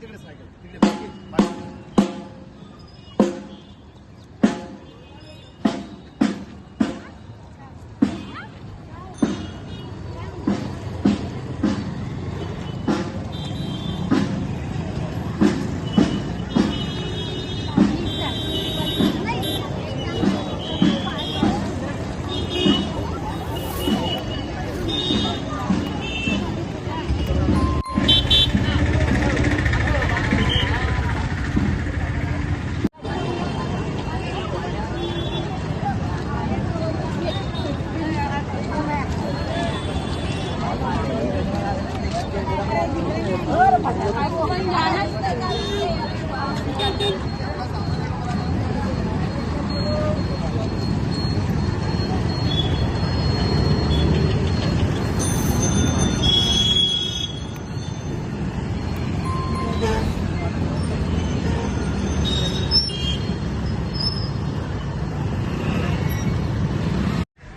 तिकडे सायकल तिकडे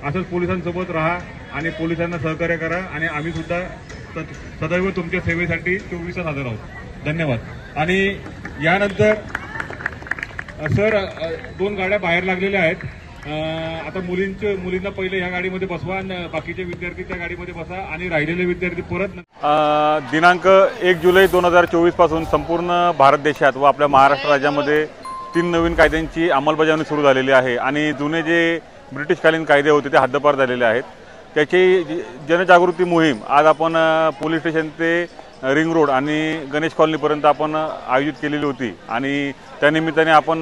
असंच पोलिसांसोबत राहा आणि पोलिसांना सहकार्य करा आणि आम्ही सुद्धा सदैव तुमच्या सेवेसाठी चोवीस हजर आहोत. धन्यवाद. आणि यानंतर सर दोन गाड्या बाहेर लागलेल्या आहेत. आता मुलींचे मुलींना पहिले या गाडीमध्ये बसवा आणि बाकीचे विद्यार्थी त्या गाडीमध्ये बसा आणि राहिलेले विद्यार्थी परत दिनांक एक जुलै दोन हजार चोवीसपासून संपूर्ण भारत देशात व आपल्या महाराष्ट्र राज्यामध्ये तीन नवीन कायद्यांची अंमलबजावणी सुरू झालेली आहे. आणि जुने जे ब्रिटिशकालीन कायदे होते ते हद्दपार झालेले आहेत. त्याची जनजागृती मोहीम आज आपण पोलीस स्टेशन ते रिंग रोड आणि गणेश कॉलनीपर्यंत आपण आयोजित केलेली होती. आणि त्यानिमित्ताने आपण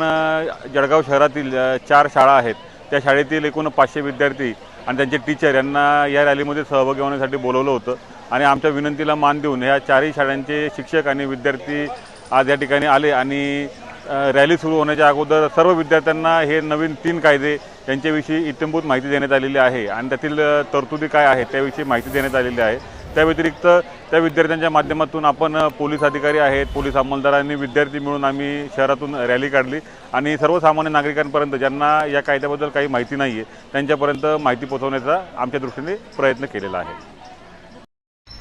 जळगाव शहरातील चार शाळा आहेत. त्या शाळेतील एकूण पाचशे विद्यार्थी आणि त्यांचे टीचर यांना या रॅलीमध्ये सहभागी होण्यासाठी बोलवलं होतं. आणि आमच्या विनंतीला मान देऊन ह्या चारही शाळांचे शिक्षक आणि विद्यार्थी आज या ठिकाणी आले आणि रॅली सुरू होण्याच्या अगोदर सर्व विद्यार्थ्यांना हे नवीन तीन कायदे यांच्याविषयी इत्यंभूत माहिती देण्यात आलेली आहे. आणि त्यातील तरतुदी काय आहेत त्याविषयी माहिती देण्यात आलेली आहे. त्या व्यतिरिक्त त्या विद्यार्थ्यांच्या माध्यमातून आपण पोलीस अधिकारी आहेत पोलीस अंमलदारांनी विद्यार्थी मिळून आम्ही शहरातून रॅली काढली. आणि सर्वसामान्य नागरिकांपर्यंत ज्यांना या कायद्याबद्दल काही माहिती नाही आहे त्यांच्यापर्यंत माहिती पोहोचवण्याचा आमच्या दृष्टीने प्रयत्न केलेला आहे.